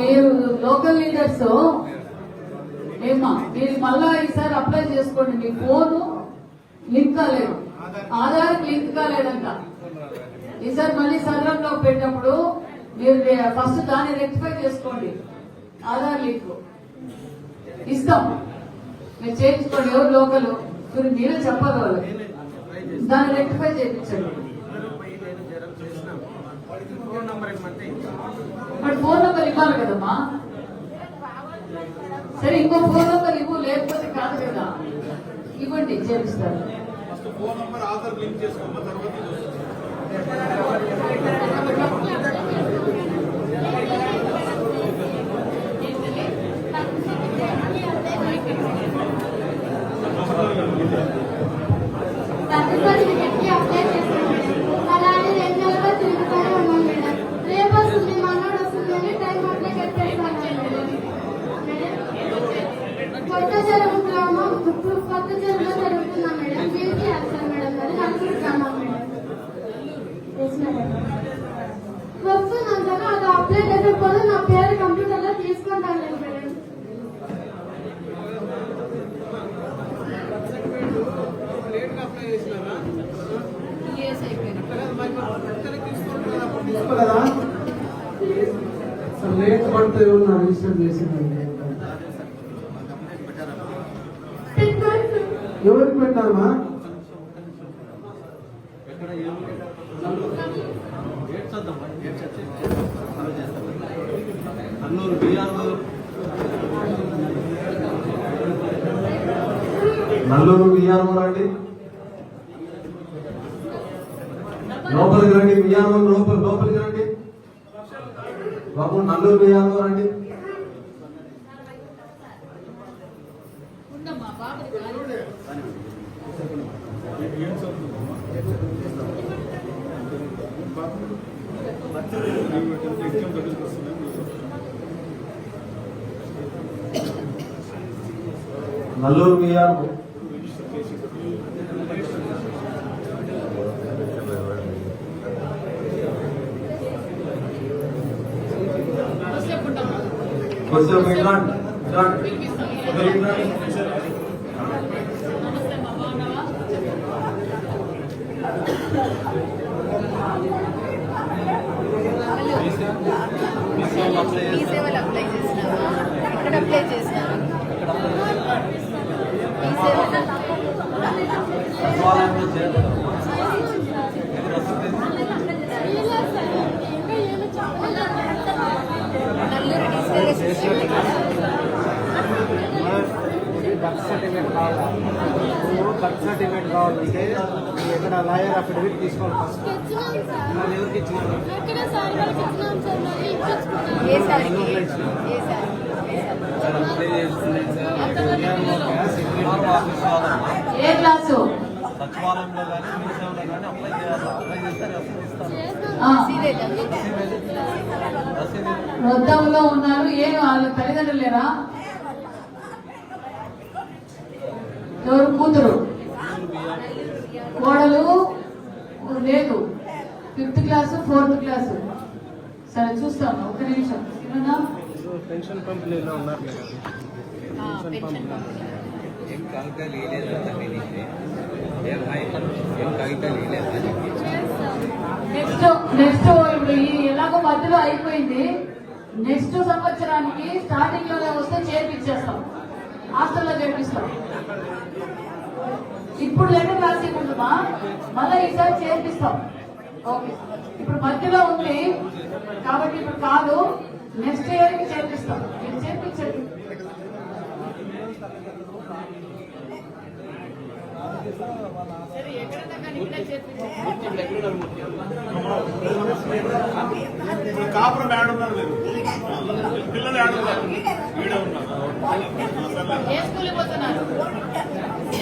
మీరు local leaders ఏమా మీరు మళ్ళా ఈసారి అప్లై చేసుకోండి. మీ ఫోను లింక్ కాలేదు. ఆధార్ లింక్ కాలేదంట. ఈసారి మళ్ళీ సదరంలో పెట్టినప్పుడు మీరు ఫస్ట్ దాన్ని రెక్టిఫై చేసుకోండి. ఆధార్ లింక్ ఇస్తాం. మీరు చేయించుకోండి ఎవరు లోకల్ మీరు మీరే దాన్ని రెక్టిఫై చేయించండి. ఫోన్ నంబర్ ఇవ్వమంటే మరి ఫోన్ నెంబర్ ఇవ్వాలి కదమ్మా సరే ఇంకో ఫోన్ నెంబర్ ఇవ్వు లేకపోతే కాదు కదా ఇవ్వండి చేపిస్తారు ఫోన్ నంబర్ ఆధార్ లింక్ తర్వాత చేసకపోతే నా పేరు కంప్యూటర్లో తీసుకుంటాను మేడం. లేట్ పడితే ఉన్న రిజిస్టర్ చేసిందండి. ఎవరికి పెట్టామా నల్లూరు బిఆర్ఓ రండి లోపలికి రండి బిఆర్ఓ లోపల లోపలికి రండి. బాబు నల్లూరు బిఆర్ఓ రండి నల్లూరు బిఆర్ఓ కొంచెం ఇట్లాంటి ఇట్లాంటి పిలిపిస్తాం. ఇట్లాంటి నమస్తే అమ్మా బాగున్నావా మీ సేవలు అప్లై చేసినావా ఎక్కడ అప్లై చేసినావా మీ సేవలు సచివాలయంలో చేయాలి Nallur digital assistant birth certificate కావాలి నువ్వు బర్త్ సర్టిఫికేట్ కావాలంటే నువ్వు ఎక్కడ లాయర్ అఫిడవిట్ తీసుకోవాలి ఫస్ట్ మరి ఎవరికి ఇచ్చినారు ఏ సచివాలయంలో కానీ మీ సేవలో కానీ అప్లై చేయాలి అప్లై చేస్తే రసీదు ఇస్తారు రసీదు వృద్ధంలో ఉన్నారు. ఏం వాళ్ళ తల్లిదండ్రులు లేరా ఎవరు? కూతురు. కోడలు లేదు. Fifth class fourth class. సరే చూస్తాను ఒక్క నిమిషం. పెన్షన్ పంపిణీలో ఉన్నారు ఏం కాగితాలు ఏం కాగితాలు నెక్స్ట్ నెక్స్ట్ ఇప్పుడు ఎలాగో మధ్యలో అయిపోయింది. నెక్స్ట్ సంవత్సరానికి స్టార్టింగ్లోనే వస్తే చేర్పించేస్తాం. హాస్టల్లో చేర్పిస్తాం. ఇప్పుడు లెటర్ రాసి ఉంటుందా? మళ్ళీ ఈసారి చేర్పిస్తాం. ఓకే. ఇప్పుడు మధ్యలో ఉంది. కాబట్టి ఇప్పుడు కాదు. నెక్స్ట్ ఇయర్కి చేర్పిస్తాం. మీరు చేర్పించండి. కాపురం మేడం మీరు పిల్లలు యాడ్ ఉన్నారు వీడే ఉన్నారు ఏ స్కూల్కి పోతున్నారు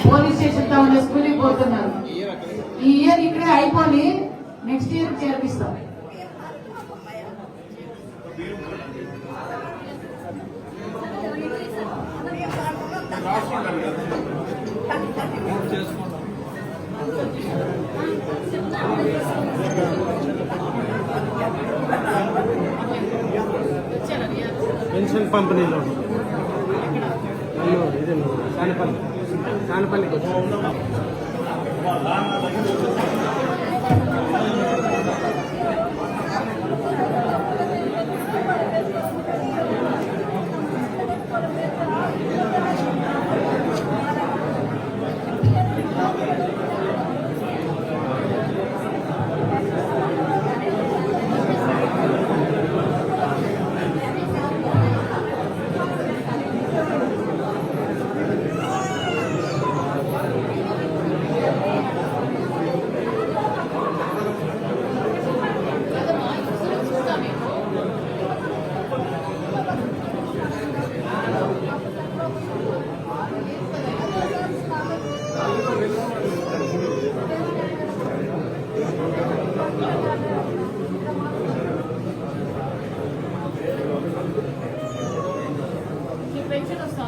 పోలీస్ స్టేషన్తో ఉన్న స్కూల్కి పోతున్నారు? ఈ ఇయర్ ఇక్కడే అయిపోయి నెక్స్ట్ ఇయర్ చేర్పిస్తాం. చేసుకుంటాం పెన్షన్ పంపిణీలో నన్ను ఇది కానపల్లి కానపల్లికి వచ్చి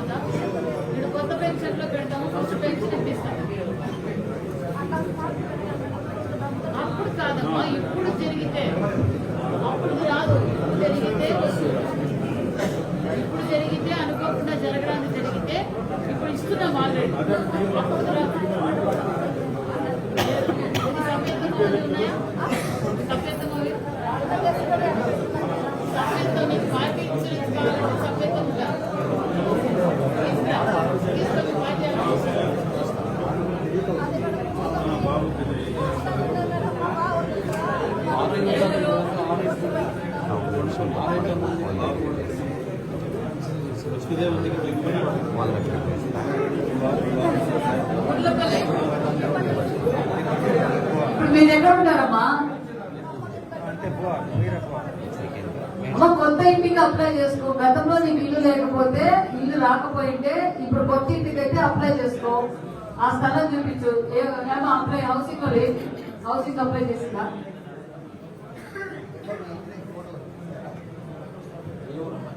తర్వాత ఇప్పుడు కొత్త పెన్షన్లో పెడతాము ఫస్ట్ పెన్షన్ ఇప్పిస్తాము. అప్పుడు కాదమ్మా ఇప్పుడు జరిగితే అప్పుడు రాదు ఇప్పుడు జరిగితే ఇప్పుడు జరిగితే అనుకోకుండా జరగడానికి జరిగితే ఇప్పుడు ఇస్తున్నాం ఆల్రెడీ అప్పుడు రాదు ఉన్నాయా? మీరు ఎక్కడ ఉంటారమ్మా అమ్మ కొత్త ఇంటికి అప్లై చేసుకో. గతంలో నీకు ఇల్లు లేకపోతే ఇల్లు రాకపోయింటే ఇప్పుడు కొత్త ఇంటికి అయితే అప్లై చేసుకో. ఆ స్థలం చూపించు. ఏమో అప్లై హౌసింగ్ లేదు. హౌసింగ్ అప్లై చేసిందా? obra.